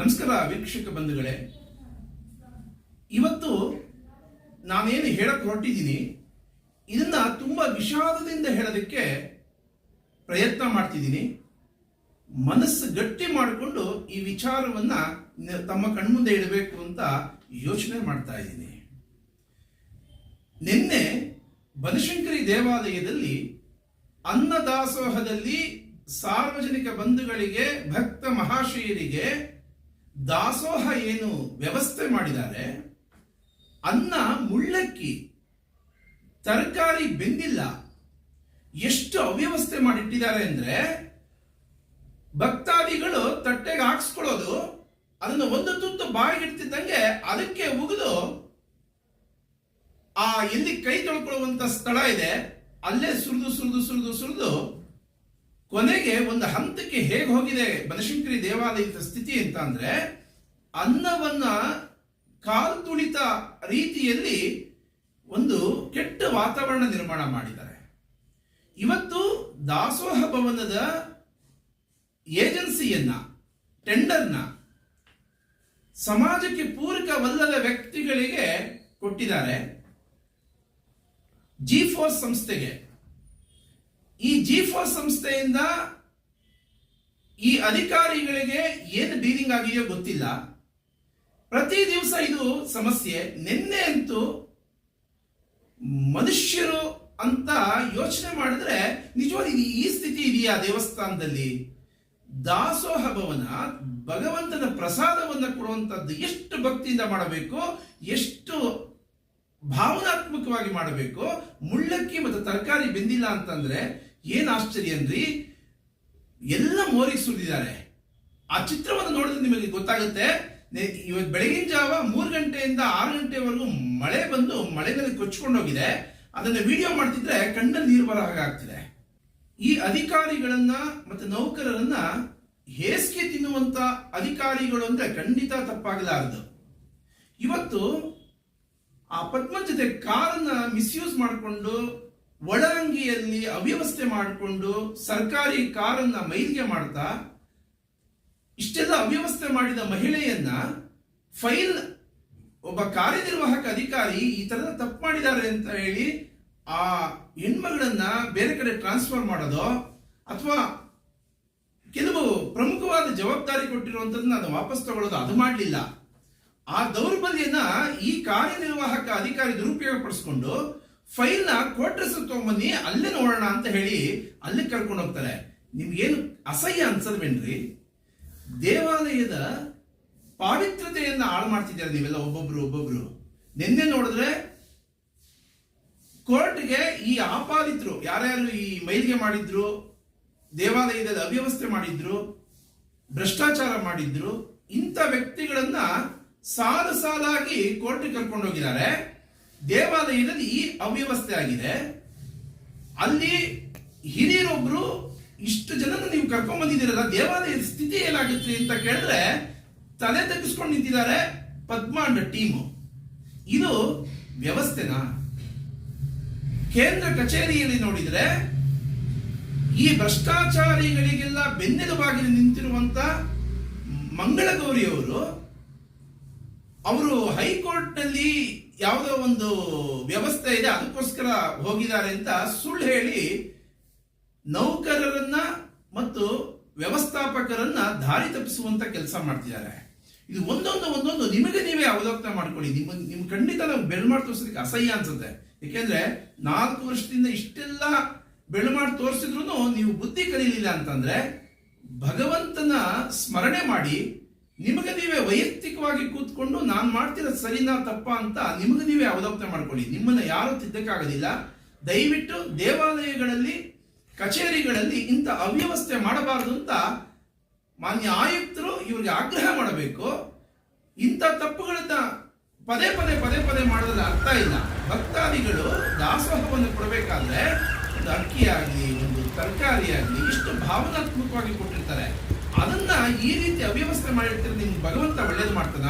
ನಮಸ್ಕಾರ ವೀಕ್ಷಕ ಬಂಧುಗಳೇ. ಇವತ್ತು ನಾನೇನು ಹೇಳಕ್ ಹೊರಟಿದ್ದೀನಿ ಇದನ್ನ ತುಂಬಾ ವಿಷಾದದಿಂದ ಹೇಳೋದಕ್ಕೆ ಪ್ರಯತ್ನ ಮಾಡ್ತಿದ್ದೀನಿ ಮನಸ್ಸು ಗಟ್ಟಿ ಮಾಡಿಕೊಂಡು ಈ ವಿಚಾರವನ್ನ ತಮ್ಮ ಕಣ್ಮುಂದೆ ಇಡಬೇಕು ಅಂತ ಯೋಚನೆ ಮಾಡ್ತಾ ಇದ್ದೀನಿ. ನಿನ್ನೆ ಬನಶಂಕರಿ ದೇವಾಲಯದಲ್ಲಿ ಅನ್ನದಾಸೋಹದಲ್ಲಿ ಸಾರ್ವಜನಿಕ ಬಂಧುಗಳಿಗೆ ಭಕ್ತ ಮಹಾಶಯರಿಗೆ ದಾಸೋಹ ಏನು ವ್ಯವಸ್ಥೆ ಮಾಡಿದ್ದಾರೆ, ಅನ್ನ ಮುಳ್ಳಕ್ಕಿ, ತರಕಾರಿ ಬೆಂದಿಲ್ಲ, ಎಷ್ಟು ಅವ್ಯವಸ್ಥೆ ಮಾಡಿಟ್ಟಿದ್ದಾರೆ ಅಂದ್ರೆ, ಭಕ್ತಾದಿಗಳು ತಟ್ಟೆಗೆ ಹಾಕ್ಸ್ಕೊಳ್ಳೋದು, ಅದನ್ನು ಒಂದು ತುತ್ತು ಬಾಯಿಗಿಡ್ತಿದ್ದಂಗೆ ಅದಕ್ಕೆ ಉಗಿದು, ಆ ಎಲ್ಲಿ ಕೈ ತೊಳ್ಕೊಳ್ಳುವಂತ ಸ್ಥಳ ಇದೆ, ಅಲ್ಲೇ ಸುರಿದು ಸುರಿದು ಸುರಿದು ಸುರಿದು ಕೊನೆಗೆ ಒಂದು ಹಂತಕ್ಕೆ ಹೇಗೆ ಹೋಗಿದೆ ಬನಶಂಕರಿ ದೇವಾಲಯದ ಸ್ಥಿತಿ ಅಂತ ಅಂದ್ರೆ ಅನ್ನವನ್ನ ಕಾಲು ತುಳಿತ ರೀತಿಯಲ್ಲಿ ಒಂದು ಕೆಟ್ಟ ವಾತಾವರಣ ನಿರ್ಮಾಣ ಮಾಡಿದ್ದಾರೆ. ಇವತ್ತು ದಾಸೋಹ ಭವನದ ಏಜೆನ್ಸಿಯನ್ನ, ಟೆಂಡರ್ನ ಸಮಾಜಕ್ಕೆ ಪೂರಕವಲ್ಲದ ವ್ಯಕ್ತಿಗಳಿಗೆ ಕೊಟ್ಟಿದ್ದಾರೆ. ಜಿ ಫೋರ್ಸ್ ಸಂಸ್ಥೆಗೆ ಈ ಜಿ ಫೋರ್ ಸಂಸ್ಥೆಯಿಂದ ಈ ಅಧಿಕಾರಿಗಳಿಗೆ ಏನು ಡೀಲಿಂಗ್ ಆಗಿದೆಯೋ ಗೊತ್ತಿಲ್ಲ. ಪ್ರತಿ ದಿವಸ ಇದು ಸಮಸ್ಯೆ. ನಿನ್ನೆ ಅಂತೂ ಮನುಷ್ಯರು ಅಂತ ಯೋಚನೆ ಮಾಡಿದ್ರೆ ನಿಜವಾಗಿ ಈ ಸ್ಥಿತಿ ಇದೆಯಾ ದೇವಸ್ಥಾನದಲ್ಲಿ? ದಾಸೋಹ ಭವನ, ಭಗವಂತನ ಪ್ರಸಾದವನ್ನು ಕೊಡುವಂಥದ್ದು ಎಷ್ಟು ಭಕ್ತಿಯಿಂದ ಮಾಡಬೇಕು? ಎಷ್ಟು ಭಾವನಾತ್ಮಕವಾಗಿ ಮಾಡಬೇಕು? ಮುಳ್ಳಕ್ಕಿ ಮತ್ತು ತರಕಾರಿ ಬೆಂದಿಲ್ಲ ಅಂತಂದ್ರೆ ಏನ್ ಆಶ್ಚರ್ಯ ಅನ್ರಿ ಎಲ್ಲ ಮೋರಿಗೆ ಸುರಿದಿದ್ದಾರೆ. ಆ ಚಿತ್ರವನ್ನು ನೋಡಿದ್ರೆ ನಿಮಗೆ ಗೊತ್ತಾಗುತ್ತೆ ಇವತ್ತು ಬೆಳಗಿನ ಜಾವ ಮೂರು ಗಂಟೆಯಿಂದ ಆರು ಗಂಟೆವರೆಗೂ ಮಳೆ ಬಂದು ಮಳೆನಲ್ಲಿ ಕೊಚ್ಕೊಂಡು ಹೋಗಿದೆ. ಅದನ್ನ ವಿಡಿಯೋ ಮಾಡ್ತಿದ್ರೆ ಕಣ್ಣಲ್ಲಿ ನೀರು ಬರೋ ಹಾಗಾಗ್ತಿದೆ ಈ ಅಧಿಕಾರಿಗಳನ್ನ ಮತ್ತೆ ನೌಕರರನ್ನ ಹೇಸಿಗೆ ತಿನ್ನುವಂತ ಅಧಿಕಾರಿಗಳು ಅಂದ್ರೆ ಖಂಡಿತ ತಪ್ಪಾಗಲಾರದು. ಇವತ್ತು ಆ ಪದ್ಮ ಜೊತೆ ಕಾರನ್ನ ಮಿಸ್ಯೂಸ್ ಮಾಡಿಕೊಂಡು ಒಳರಂಗಿಯಲ್ಲಿ ಅವ್ಯವಸ್ಥೆ ಮಾಡಿಕೊಂಡು ಸರ್ಕಾರಿ ಕಾರನ್ನ ಮೈಲಿಗೆ ಮಾಡ್ತಾ, ಇಷ್ಟೆಲ್ಲ ಅವ್ಯವಸ್ಥೆ ಮಾಡಿದ ಮಹಿಳೆಯನ್ನ ಫೈಲ್, ಒಬ್ಬ ಕಾರ್ಯನಿರ್ವಾಹಕ ಅಧಿಕಾರಿ ಈ ತರದ ತಪ್ಪು ಮಾಡಿದ್ದಾರೆ ಅಂತ ಹೇಳಿ ಆ ಹೆಣ್ಮಗಳನ್ನ ಬೇರೆ ಕಡೆ ಟ್ರಾನ್ಸ್ಫರ್ ಮಾಡೋದು, ಅಥವಾ ಕೆಲವು ಪ್ರಮುಖವಾದ ಜವಾಬ್ದಾರಿ ಕೊಟ್ಟಿರುವಂತದನ್ನ ಅದು ವಾಪಸ್ ತಗೊಳ್ಳೋದು ಅದು ಮಾಡಲಿಲ್ಲ. ಆ ದೌರ್ಬಲ್ಯನ ಈ ಕಾರ್ಯನಿರ್ವಾಹಕ ಅಧಿಕಾರಿ ದುರುಪಯೋಗ ಪಡಿಸ್ಕೊಂಡು ಫೈಲ್ನ ಕೋಟ್ರಸ್ ತಗೊಂಬನ್ನಿ, ಅಲ್ಲೇ ನೋಡೋಣ ಅಂತ ಹೇಳಿ ಅಲ್ಲಿ ಕರ್ಕೊಂಡು ಹೋಗ್ತಾರೆ. ನಿಮ್ಗೇನು ಅಸಹ್ಯ ಅನ್ಸಲ್ವೇನ್ರಿ? ದೇವಾಲಯದ ಪಾವಿತ್ರತೆಯನ್ನ ಹಾಳು ಮಾಡ್ತಿದ್ದಾರೆ ನೀವೆಲ್ಲ, ಒಬ್ಬೊಬ್ರು ಒಬ್ಬೊಬ್ರು. ನಿನ್ನೆ ನೋಡಿದ್ರೆ ಕೋರ್ಟ್ಗೆ ಈ ಆಪಾದಿತರು ಯಾರ್ಯಾರು ಈ ಮೈಲಿಗೆ ಮಾಡಿದ್ರು, ದೇವಾಲಯದಲ್ಲಿ ಅವ್ಯವಸ್ಥೆ ಮಾಡಿದ್ರು, ಭ್ರಷ್ಟಾಚಾರ ಮಾಡಿದ್ರು, ಇಂಥ ವ್ಯಕ್ತಿಗಳನ್ನ ಸಾಲು ಸಾಲಾಗಿ ಕೋರ್ಟ್ಗೆ ಕರ್ಕೊಂಡು ಹೋಗಿದ್ದಾರೆ. ದೇವಾಲಯದಲ್ಲಿ ಈ ಅವ್ಯವಸ್ಥೆ ಆಗಿದೆ. ಅಲ್ಲಿ ಹಿರಿಯರೊಬ್ರು ಇಷ್ಟು ಜನನ ನೀವು ಕರ್ಕೊಂಡ್ ಬಂದಿದ್ದೀರಲ್ಲ, ದೇವಾಲಯದ ಸ್ಥಿತಿ ಏನಾಗುತ್ತೆ ಅಂತ ಕೇಳಿದ್ರೆ ತಲೆ ತಗ್ಗಿಸ್ಕೊಂಡು ನಿಂತಿದ್ದಾರೆ ಪದ್ಮಾಂಡ ಟೀಮು. ಇದು ವ್ಯವಸ್ಥೆನಾ? ಕೇಂದ್ರ ಕಚೇರಿಯಲ್ಲಿ ನೋಡಿದ್ರೆ ಈ ಭ್ರಷ್ಟಾಚಾರಿಗಳಿಗೆಲ್ಲ ಬೆನ್ನೆಲುಬಾಗಿ ನಿಂತಿರುವಂತ ಮಂಗಳಗೌರಿಯವರು ಅವರು ಹೈಕೋರ್ಟ್ನಲ್ಲಿ ಯಾವುದೋ ಒಂದು ವ್ಯವಸ್ಥೆ ಇದೆ, ಅದಕ್ಕೋಸ್ಕರ ಹೋಗಿದ್ದಾರೆ ಅಂತ ಸುಳ್ಳು ಹೇಳಿ ನೌಕರರನ್ನ ಮತ್ತು ವ್ಯವಸ್ಥಾಪಕರನ್ನ ದಾರಿ ತಪ್ಪಿಸುವಂತ ಕೆಲಸ ಮಾಡ್ತಿದ್ದಾರೆ. ಇದು ಒಂದೊಂದು ಒಂದೊಂದು, ನಿಮಗೆ ನೀವೇ ಅವಲೋಕನ ಮಾಡ್ಕೊಳ್ಳಿ. ನಿಮ್ಮ ನಿಮ್ ಖಂಡಿತ ನಾವು ಬೆಳ್ ಮಾಡಿ ತೋರಿಸೋದಕ್ಕೆ ಅಸಹ್ಯ ಅನ್ಸುತ್ತೆ. ಯಾಕೆಂದ್ರೆ ನಾಲ್ಕು ವರ್ಷದಿಂದ ಇಷ್ಟೆಲ್ಲ ಬೆಳ್ಮಾಡ್ ಮಾಡಿ ತೋರಿಸಿದ್ರು ನೀವು ಬುದ್ಧಿ ಕಲೀಲಿಲ್ಲ ಅಂತಂದ್ರೆ ಭಗವಂತನ ಸ್ಮರಣೆ ಮಾಡಿ ನಿಮಗೆ ನೀವೇ ವೈಯಕ್ತಿಕವಾಗಿ ಕೂತ್ಕೊಂಡು ನಾನು ಮಾಡ್ತಿರೋ ಸರಿನಾ ತಪ್ಪ ಅಂತ ನಿಮಗೆ ನೀವೇ ಅವಲೋಕನ ಮಾಡ್ಕೊಳ್ಳಿ. ನಿಮ್ಮನ್ನ ಯಾರು ತಿದ್ದಕ್ಕಾಗೋದಿಲ್ಲ. ದಯವಿಟ್ಟು ದೇವಾಲಯಗಳಲ್ಲಿ, ಕಚೇರಿಗಳಲ್ಲಿ ಇಂಥ ಅವ್ಯವಸ್ಥೆ ಮಾಡಬಾರದು ಅಂತ ಮಾನ್ಯ ಆಯುಕ್ತರು ಇವರಿಗೆ ಆಗ್ರಹ ಮಾಡಬೇಕು. ಇಂಥ ತಪ್ಪುಗಳನ್ನ ಪದೇ ಪದೇ ಪದೇ ಪದೇ ಮಾಡೋದ್ರ ಅರ್ಥ ಇಲ್ಲ. ಭಕ್ತಾದಿಗಳು ದಾಸೋಹವನ್ನು ಕೊಡಬೇಕಾದ್ರೆ ಒಂದು ಅಕ್ಕಿಯಾಗಲಿ, ಒಂದು ತರಕಾರಿಯಾಗಲಿ ಇಷ್ಟು ಭಾವನಾತ್ಮಕವಾಗಿ ಕೊಟ್ಟಿರ್ತಾರೆ. ಅದನ್ನ ಈ ರೀತಿ ಅವ್ಯವಸ್ಥೆ ಮಾಡಿರ್ತಾರೆ ನಿಮ್ಗೆ ಭಗವಂತ ಒಳ್ಳೇದು ಮಾಡ್ತಾನ?